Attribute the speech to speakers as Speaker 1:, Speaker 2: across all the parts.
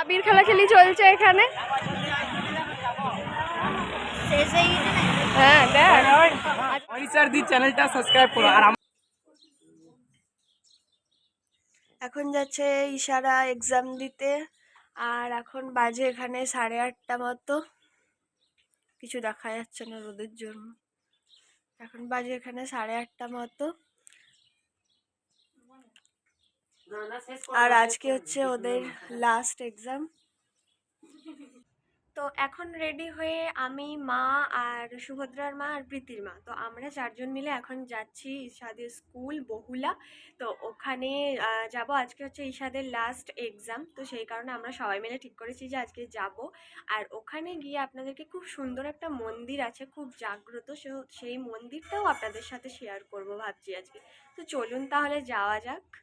Speaker 1: আবির খেলাখেলি চলছে এখানে। হ্যাঁ দেখ।
Speaker 2: চ্যানেলটা সাবস্ক্রাইব করো। আর
Speaker 1: এখন যাচ্ছে ইশারা এক্সাম দিতে আর এখন বাজে এখানে সাড়ে আটটা মতো। কিছু দেখা যাচ্ছে না রোদের জন্য। এখন বাজে এখানে সাড়ে আটটা মতো। আর আজকে হচ্ছে ওদের লাস্ট এক্সাম তো এখন রেডি হয়ে আমি মা আর সুভদ্রার মা আর প্রীতির মা। তো আমরা চারজন মিলে এখন যাচ্ছি ঈশাদের স্কুল বহুলা। তো ওখানে যাব। আজকে হচ্ছে ঈশাদের লাস্ট এক্সাম তো সেই কারণে আমরা সবাই মিলে ঠিক করেছি যে আজকে যাব। আর ওখানে গিয়ে আপনাদেরকে খুব সুন্দর একটা মন্দির আছে খুব জাগ্রত। সে- সেই মন্দিরটাও আপনাদের সাথে শেয়ার করব ভাবছি আজকে। তো চলুন তাহলে যাওয়া যাক।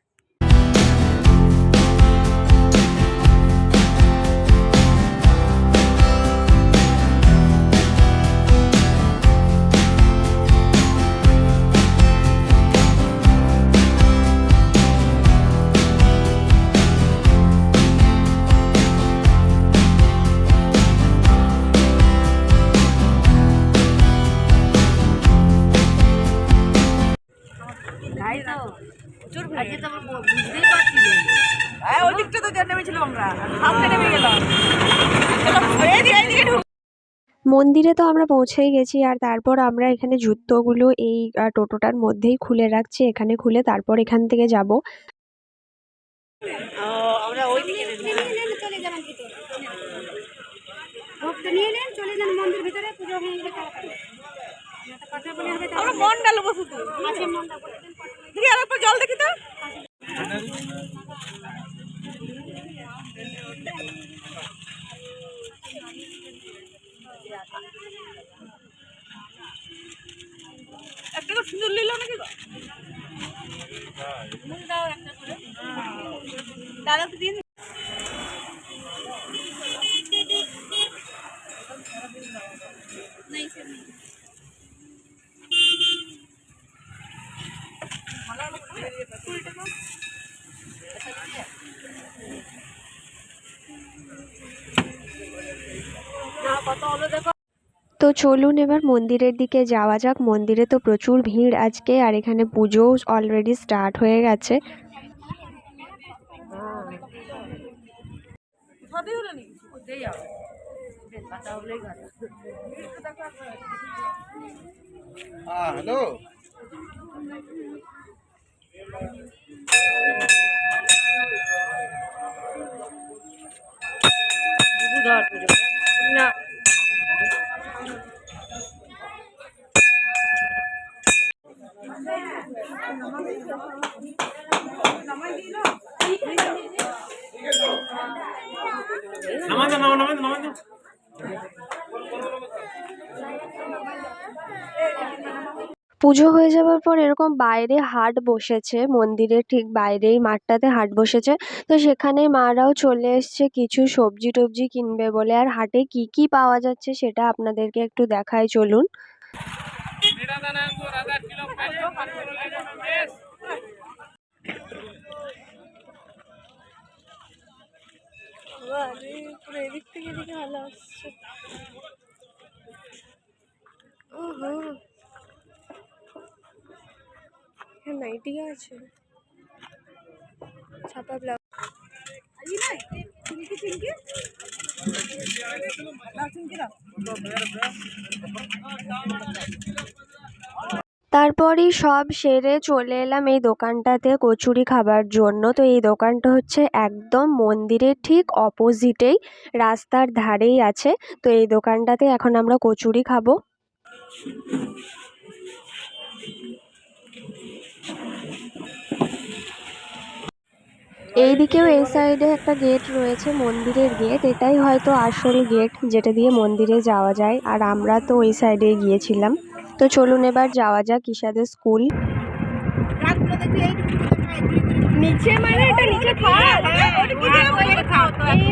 Speaker 3: মন্দিরে তো আমরা পৌঁছেই গেছি আর তারপর আমরা এখানে জুতোগুলো এই টোটোটার মধ্যেই খুলে রাখছি। এখানে খুলে তারপর এখান থেকে যাব।
Speaker 2: আমরা ওই দিকে
Speaker 4: চলে যাবেন নিয়ে নেন চলে যান মন্দির ভিতরে পুজো হয়ে গেলে
Speaker 2: জল দেখি তো। তো
Speaker 3: চলুন এবার মন্দিরের দিকে যাওয়া যাক। মন্দিরে তো প্রচুর ভিড় আজকে, আর এখানে পুজো অলরেডি স্টার্ট হয়ে গেছে।
Speaker 5: হ্যাঁ হ্যালো
Speaker 2: পুজো
Speaker 3: হয়ে যাওয়ার পর এরকম বাইরে হাট বসেছে মন্দিরের ঠিক বাইরেই মাঠটাতে হাট বসেছে। তো সেখানে মারাও চলে এসছে কিছু সবজি টবজি কিনবে বলে। আর হাটে কি কি পাওয়া যাচ্ছে সেটা আপনাদেরকে একটু দেখায় চলুন।
Speaker 1: আরে পুরো এদিক থেকে এদিকে ভালো আসছে ওহো এখানে নাইটিও আছে ছাপা ব্লাউজ
Speaker 3: তারপরই সব সেরে চলে এলাম এই দোকানটাতে কচুরি খাবার জন্য। তো এই দোকানটা হচ্ছে একদম মন্দিরের ঠিক অপোজিটেই, রাস্তার ধারেই আছে। তো এই দোকানটাতে এখন আমরা কচুরি খাব। এইদিকেও এই সাইডে একটা গেট রয়েছে, মন্দিরের গেট। এটাই হয়তো আসল গেট যেটা দিয়ে মন্দিরে যাওয়া যায়। আর আমরা তো ওই সাইডে গিয়েছিলাম। তো চলুন এবার যাওয়া যাক ঈশাদের স্কুল
Speaker 1: নিচে মানে এটা নিচে খাট এই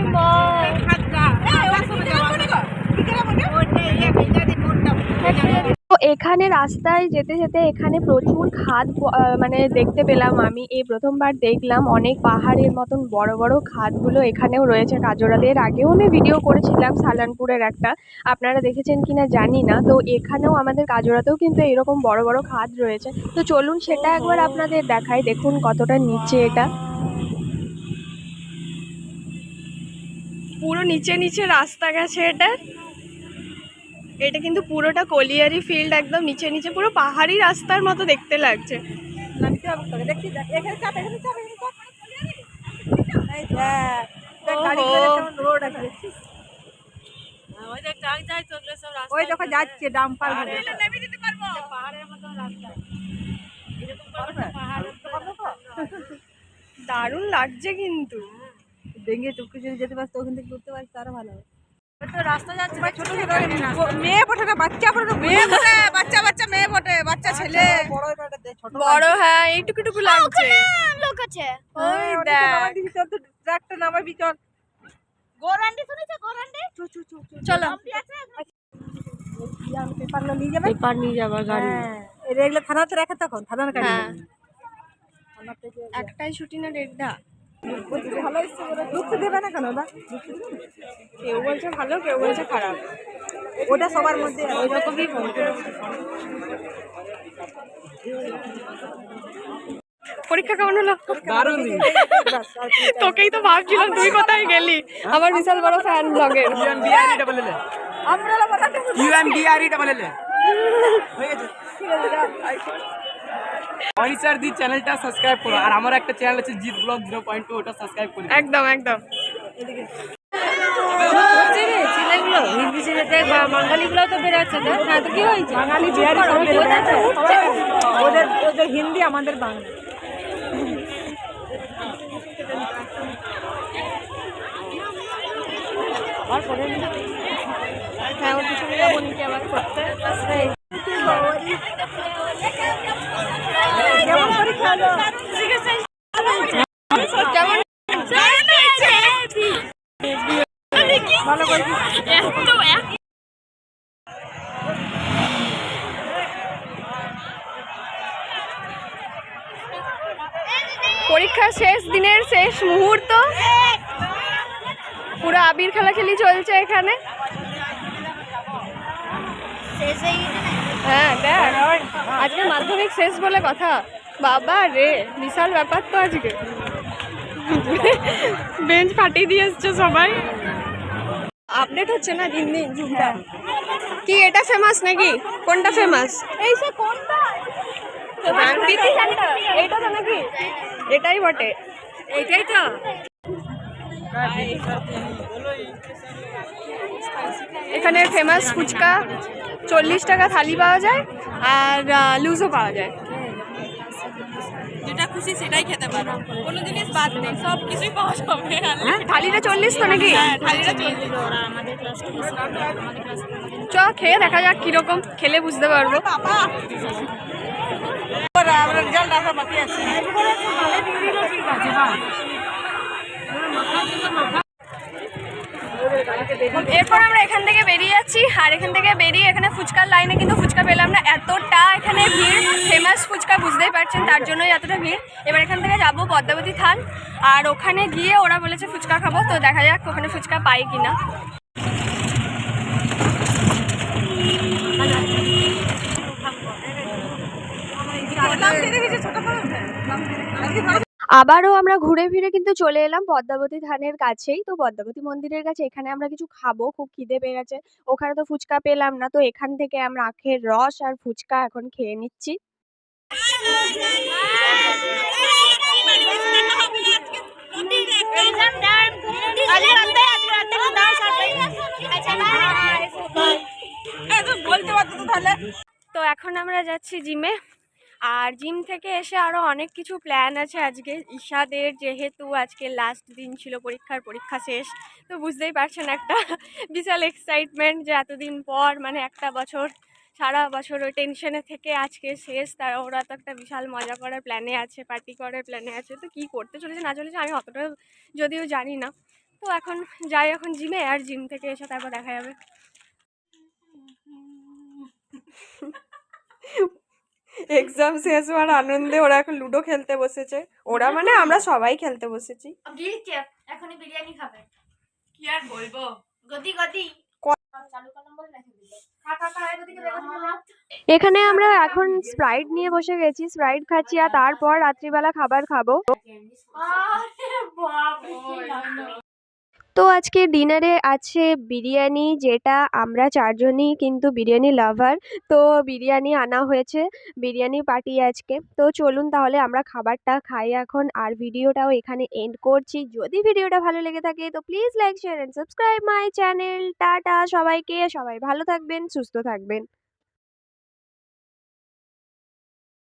Speaker 1: মা
Speaker 3: এখানে রাস্তায় যেতে যেতে এখানে প্রচুর খাদ মানে দেখতে পেলাম আমি। এই প্রথমবার দেখলাম অনেক পাহাড়ের মতন বড় বড় খাদগুলো এখানেও রয়েছে। কাজরাতে এর আগেও আমি ভিডিও করেছিলাম সালানপুরের একটা। আপনারা দেখেছেন কিনা জানি না। তো এখানেও আমাদের কাজরাতেও কিন্তু এরকম বড় বড় খাদ রয়েছে। তো চলুন সেটা একবার আপনাদের দেখাই। দেখুন কতটা নিচে এটা।
Speaker 1: পুরো নিচে নিচে রাস্তা গেছে এটা। এটা কিন্তু পুরোটা কলিয়ারি ফিল্ড একদম নিচে নিচে পুরো পাহাড়ি রাস্তার মতো দেখতে লাগছে।
Speaker 2: নামতে হবে তোকে। দেখছি দেখ, এখানে চাপ এখানে চাপ এখানে চাপ। এই দেখ, দেখ, গাড়ি
Speaker 1: ওহো।
Speaker 2: করে কেমন রোড আছে দেখছিস? ওই দেখো যাচ্ছে ডাম্পার নেমে দিতে পারব? পাহাড়ের মতো রাস্তা এরকম পারবে? পারবে? তো?
Speaker 1: দারুণ লাগছে কিন্তু।
Speaker 2: ডেঙ্গে টুকু যদি যেতে পারতো ওখান থেকে ঘুরতে পারছি আরও ভালো হবে। রাস্তা যাচ্ছে ভাই ছোট ছোট মেয়ে বটে না বাচ্চা বটে মেয়ে বটে বাচ্চা বাচ্চা মেয়ে বটে বাচ্চা ছেলে। বড়
Speaker 1: হ্যাঁ এইটুকু টুকু লাগছে।
Speaker 4: লোক আছে।
Speaker 1: ওই দেখ।
Speaker 2: চল তো ট্রাকটা নামাবি চল
Speaker 4: গোরান্ডি শুনেছো গোরান্ডি?
Speaker 1: চলো।
Speaker 2: পেপারগুলো নিয়ে যাবে?
Speaker 1: পেপার নিয়ে গাড়ি।
Speaker 2: হ্যাঁ থানাতে রাখে তখন থানার গাড়ি।
Speaker 1: হ্যাঁ। একটাই ছুটি না দেড়টা
Speaker 2: ভালো ঢুকতে দেবে না কেন ওরা?
Speaker 1: কেউ বলছে ভালো কেউ বলছে খারাপ।
Speaker 2: ওটা সবার মধ্যে ওই রকমই
Speaker 1: পরীক্ষা কেমন হলো? তোকেই তো ভাবছিলাম তুই কোথায় গেলি? আমার বিশাল বড় ফ্যান ব্লগের
Speaker 6: অনিসার দি চ্যানেলটা সাবস্ক্রাইব করো। আর আমার একটা চ্যানেল আছে Jeet vlog zero point two ওটা সাবস্ক্রাইব করে।
Speaker 1: একদম একদম।
Speaker 4: ছেলেগুলো হিন্দি ছেলেতে বাঙালিগুলো তো বেরোচ্ছে না তো কি হয়েছে?
Speaker 2: বাঙালি বিহারি ওদের ওদের হিন্দি আমাদের বাংলা।
Speaker 1: হ্যাঁ ওর পিছনে যাব নিচে আবার করতে?
Speaker 2: কেমন পরীক্ষা
Speaker 1: শেষ দিনের শেষ মুহূর্ত। পুরো আবির খেলা খেলি চলছে এখানে। হ্যাঁ দেখ। আজকে মাধ্যমিক শেষ বলে কথা। বাবা রে বিশাল ব্যাপার তো আজকে। বেঞ্চ ফাটিয়ে দিয়ে এসছে সবাই। আপডেট হচ্ছে না দিন দিন যুগটা কি এটা ফেমাস নাকি? কোনটা ফেমাস এই সে কোনটা? এইটা তো নাকি? এটাই বটে। এইটাই তো? এখানে ফেমাস ফুচকা চল্লিশ টাকা থালি পাওয়া যায় আর লুজও পাওয়া যায়।
Speaker 2: যেটা খুশি সেটাই খেতে পারো। কোনো জিনিস বাদ নেই সব কিছুই পাওয়া যাবে।
Speaker 1: থালিটা চল্লিশ তো নাকি?
Speaker 2: থালিটা চল্লিশ।
Speaker 1: চ খেয়ে দেখা যাক কীরকম খেলে বুঝতে পারব।
Speaker 2: আমরা রেজাল্ট আসা বাকি আছে
Speaker 1: এরপর আমরা এখান থেকে বেরিয়ে যাচ্ছি আর এখান থেকে বেরিয়ে এখানে ফুচকার লাইনে কিন্তু ফুচকা পেলাম না। এতটা এখানে ভিড়। ফেমাস ফুচকা বুঝতেই পারছেন, তার জন্যই এতটা ভিড়। এবার এখান থেকে যাব পদ্মাবতী থান, আর ওখানে গিয়ে ওরা বলেছে ফুচকা খাব, তো দেখা যাক ওখানে ফুচকা পাই কিনা।
Speaker 3: আবারও আমরা ঘুরে ফিরে কিন্তু চলে এলাম পদ্মাবতী ধানের কাছেই। তো পদ্মাবতী মন্দিরের কাছে এখানে আমরা কিছু খাব, খুব খিদে পেয়ে গেছে। ওখানে তো ফুচকা পেলাম না, তো এখান থেকে আমরা আখের রস আর ফুচকা এখন খেয়ে নিচ্ছি।
Speaker 2: তো
Speaker 1: এখন আমরা যাচ্ছি জিমে। আর জিম থেকে এসে আরও অনেক কিছু প্ল্যান আছে আজকে। ঈশাদের যেহেতু আজকে লাস্ট দিন ছিল পরীক্ষার, পরীক্ষা শেষ। তো বুঝতেই পারছেন একটা বিশাল এক্সাইটমেন্ট যে এতদিন পর মানে একটা বছর সারা বছর ওই টেনশনে থেকে আজকে শেষ তারা ওরা তো একটা বিশাল মজা করার প্ল্যানে আছে পার্টি করার প্ল্যানে আছে তো কী করতে চলেছে না চলেছে আমি অতটা যদিও জানি না। তো এখন যাই এখন জিমে আর জিম থেকে এসে তারপর দেখা যাবে। এক্সাম শেষ হওয়ার আনন্দে ওরা এখন লুডো খেলতে বসেছে। ওরা মানে আমরা সবাই খেলতে বসেছি।
Speaker 4: এখনই বিরিয়ানি খাবে।
Speaker 1: কি আর বলব?
Speaker 4: গদি গদি।
Speaker 3: এখানে আমরা এখন স্প্রাইট নিয়ে বসে গেছি। স্প্রাইট খাচ্ছি আর তারপর রাত্রিবেলা খাবার খাব। তো আজকে ডিনারে আছে বিরিয়ানি, যেটা আমরা চারজনই কিন্তু বিরিয়ানি লাভার তো বিরিয়ানি আনা হয়েছে, বিরিয়ানি পার্টি আজকে। তো চলুন তাহলে আমরা খাবারটা খাই এখন, আর ভিডিওটাও এখানে এন্ড করছি। যদি ভিডিওটা ভালো লেগে থাকে, তো please like share and subscribe my channel tata সবাইকে, সবাই ভালো থাকবেন, সুস্থ থাকবেন।